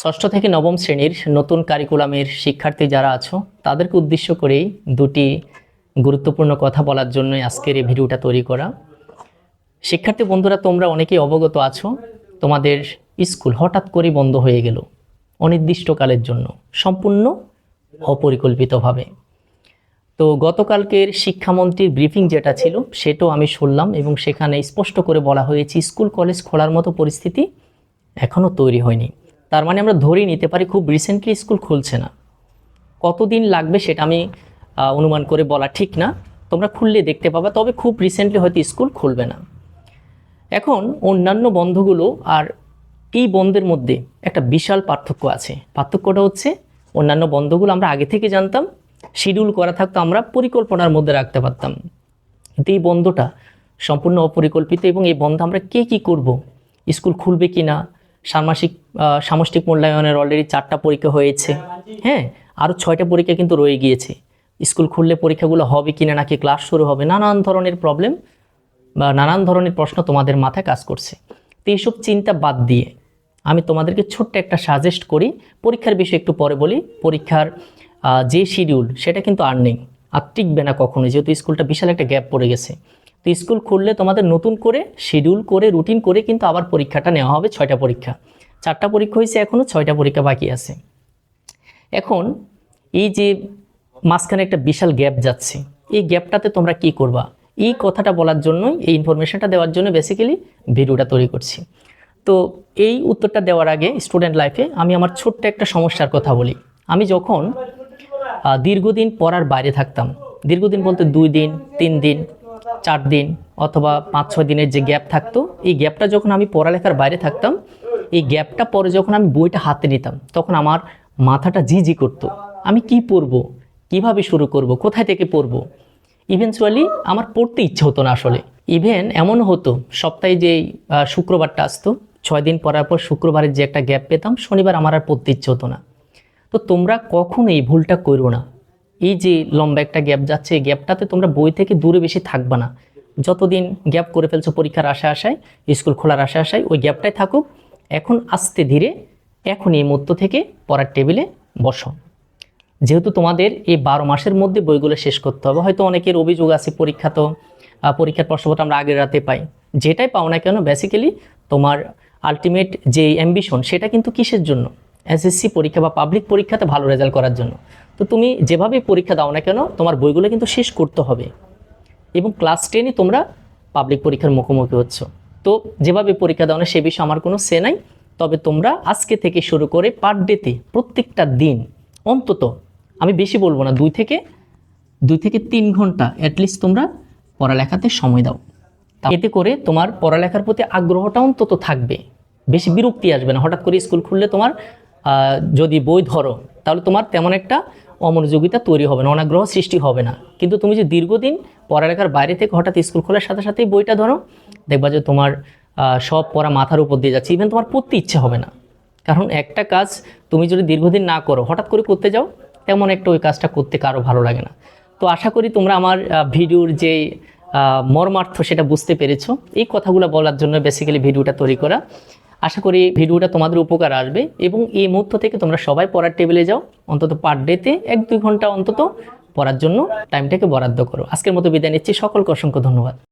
ষষ্ঠ থেকে নবম শ্রেণির নতুন কারিকুলামের শিক্ষার্থী যারা আছো, তাদেরকে উদ্দেশ্য করেই দুটি গুরুত্বপূর্ণ কথা বলার জন্য আজকের এই ভিডিওটা তৈরি করা। শিক্ষার্থী বন্ধুরা, তোমরা অনেকেই অবগত আছো, তোমাদের স্কুল হঠাৎ করে বন্ধ হয়ে গেল অনির্দিষ্টকালের জন্য, সম্পূর্ণ অপরিকল্পিতভাবে। তো গতকালকের শিক্ষামন্ত্রীর ব্রিফিং যেটা ছিল, সেটাও আমি শুনলাম এবং সেখানে স্পষ্ট করে বলা হয়েছে স্কুল কলেজ খোলার মতো পরিস্থিতি এখনও তৈরি হয়নি। তার মানে আমরা ধরেই নিতে পারি খুব রিসেন্টলি স্কুল খুলছে না। কতদিন লাগবে সেটা আমি অনুমান করে বলা ঠিক না। তোমরা খুললে দেখতে পাবে, তবে খুব রিসেন্টলি হয়তো স্কুল খুলবে না। এখন অন্যান্য বন্ধগুলো আর এই বন্ধের মধ্যে একটা বিশাল পার্থক্য আছে। পার্থক্যটা হচ্ছে অন্যান্য বন্ধগুলো আমরা আগে থেকে জানতাম শিডিউল করা থাকতো, আমরা পরিকল্পনার মধ্যে রাখতে পারতাম। কিন্তু এই বন্ধটা সম্পূর্ণ অপরিকল্পিত এবং এই বন্ধ আমরা কে কি করব? স্কুল খুলবে কি না ষান্মাসিক সামষ্টিক মূল্যায়নের অলরেডি চারটা পরীক্ষা হয়েছে। হ্যাঁ আরও ছয়টা পরীক্ষা কিন্তু রয়ে গিয়েছে। স্কুল খুললে পরীক্ষাগুলো হবে কি না নাকি ক্লাস শুরু হবে, নানান ধরনের প্রবলেম বা নানান ধরনের প্রশ্ন তোমাদের মাথায় কাজ করছে। তো এইসব চিন্তা বাদ দিয়ে আমি তোমাদেরকে ছোট্ট একটা সাজেস্ট করি, পরীক্ষার বিষয়ে একটু পরে বলি। পরীক্ষার যে শিডিউল সেটা কিন্তু আর নেই। আর টিকবে না কখনোই, যেহেতু স্কুলটা বিশাল একটা গ্যাপ পড়ে গেছে। তো স্কুল খুললে তোমাদের নতুন করে শিডিউল করে রুটিন করে কিন্তু আবার পরীক্ষাটা নেওয়া হবে ছয়টা পরীক্ষা। চারটা পরীক্ষা হয়েছে এখনও ছয়টা পরীক্ষা বাকি আছে। এখন এই যে মাঝখানে একটা বিশাল গ্যাপ যাচ্ছে, এই গ্যাপটাতে তোমরা কি করবা? এই কথাটা বলার জন্যই, এই ইনফরমেশনটা দেওয়ার জন্য বেসিক্যালি ভিডিওটা তৈরি করছি। তো এই উত্তরটা দেওয়ার আগে স্টুডেন্ট লাইফে আমি আমার ছোট্ট একটা সমস্যার কথা বলি। আমি যখন দীর্ঘদিন পড়ার বাইরে থাকতাম, দীর্ঘদিন বলতে দুই দিন, তিন দিন চার দিন অথবা পাঁচ, ছয় দিনের যে গ্যাপ থাকতো, এই গ্যাপটা যখন আমি পড়ালেখার বাইরে থাকতাম, এই গ্যাপটা পরে যখন আমি বইটা হাতে নিতাম, তখন আমার মাথাটা জি জি করতো। আমি কি পড়ব? কীভাবে শুরু করব? কোথায় থেকে পড়ব? ইভেনচুয়ালি আমার পড়তে ইচ্ছে হতো না আসলে। ইভেন এমন হতো, সপ্তাহে যে শুক্রবারটা আসতো, ছয় দিন পরার পর শুক্রবারের যে একটা গ্যাপ পেতাম, শনিবার আমার আর পড়তে ইচ্ছে হতো না। তো তোমরা কখনো এই ভুলটা করো না। এই যে লম্বা একটা গ্যাপ যাচ্ছে, এই গ্যাপটাতে তোমরা বই থেকে দূরে বেশি থাকবা না। যতদিন গ্যাপ করে ফেলছো পরীক্ষার আশা আশায়, স্কুল খোলার আশা আশায়, ওই গ্যাপটাই থাকুক। এখন আস্তে ধীরে, এখন এই মধ্য থেকে পড়ার টেবিলে বসো। যেহেতু তোমাদের এই বারো মাসের মধ্যে বইগুলো শেষ করতে হবে, হয়তো অনেকের অভিযোগ আছে পরীক্ষা তো পরীক্ষার প্রশ্নপত্র আমরা আগের রাতে পাই। যেটাই পাও না কেন বেসিক্যালি তোমার আলটিমেট যে অ্যাম্বিশন সেটা কিন্তু কিসের জন্য? এসএসসি পরীক্ষা বা পাবলিক পরীক্ষাতে ভালো রেজাল্ট করার জন্য। তো তুমি যেভাবে পরীক্ষা দাও না কেন, তোমার বইগুলো কিন্তু শেষ করতে হবে। এবং ক্লাস টেনে তোমরা পাবলিক পরীক্ষার মুখোমুখি হচ্ছ। তো যেভাবে পরীক্ষা দাও না, সে বিষয়ে আমার কোনো সে নাই। তবে তোমরা আজকে থেকে শুরু করে পার ডেতে প্রত্যেকটা দিন, অন্তত, আমি বেশি বলব না, দুই থেকে দুই থেকে তিন ঘণ্টা অ্যাটলিস্ট তোমরা পড়ালেখাতে সময় দাও। এতে করে তোমার পড়ালেখার প্রতি আগ্রহটা অন্তত থাকবে। বেশি বিরক্তি আসবে না। হঠাৎ করে স্কুল খুললে তোমার যদি বই ধরো, তাহলে তোমার তেমন একটা অমনোযোগিতা তৈরি হবে না, অনাগ্রহ সৃষ্টি হবে না। কিন্তু তুমি যে দীর্ঘদিন পড়ালেখার বাইরে থেকে হঠাৎ স্কুল খোলার সাথে সাথেই বইটা ধরো, দেখবা যে তোমার সব পড়া মাথার উপর দিয়ে যাচ্ছে ইভেন তোমার পড়তে ইচ্ছে হবে না। কারণ একটা কাজ তুমি যদি দীর্ঘদিন না করো, হঠাৎ করে করতে যাও, তেমন একটা ওই কাজটা করতে কারও ভালো লাগে না। তো আশা করি তোমরা আমার ভিডিওর যে মর্মার্থ সেটা বুঝতে পেরেছ। এই কথাগুলো বলার জন্য বেসিক্যালি ভিডিওটা তৈরি করা। আশা করি ভিডিওটা তোমাদের উপকার আসবে এবং এই মুহূর্ত থেকে তোমরা সবাই পড়ার টেবিলে যাও, অন্তত পার ডেতে এক, দুই ঘণ্টা অন্তত পড়ার জন্য টাইমটাকে বরাদ্দ করো। আজকের মতো বিদায় নিচ্ছি। সকলকে অসংখ্য ধন্যবাদ।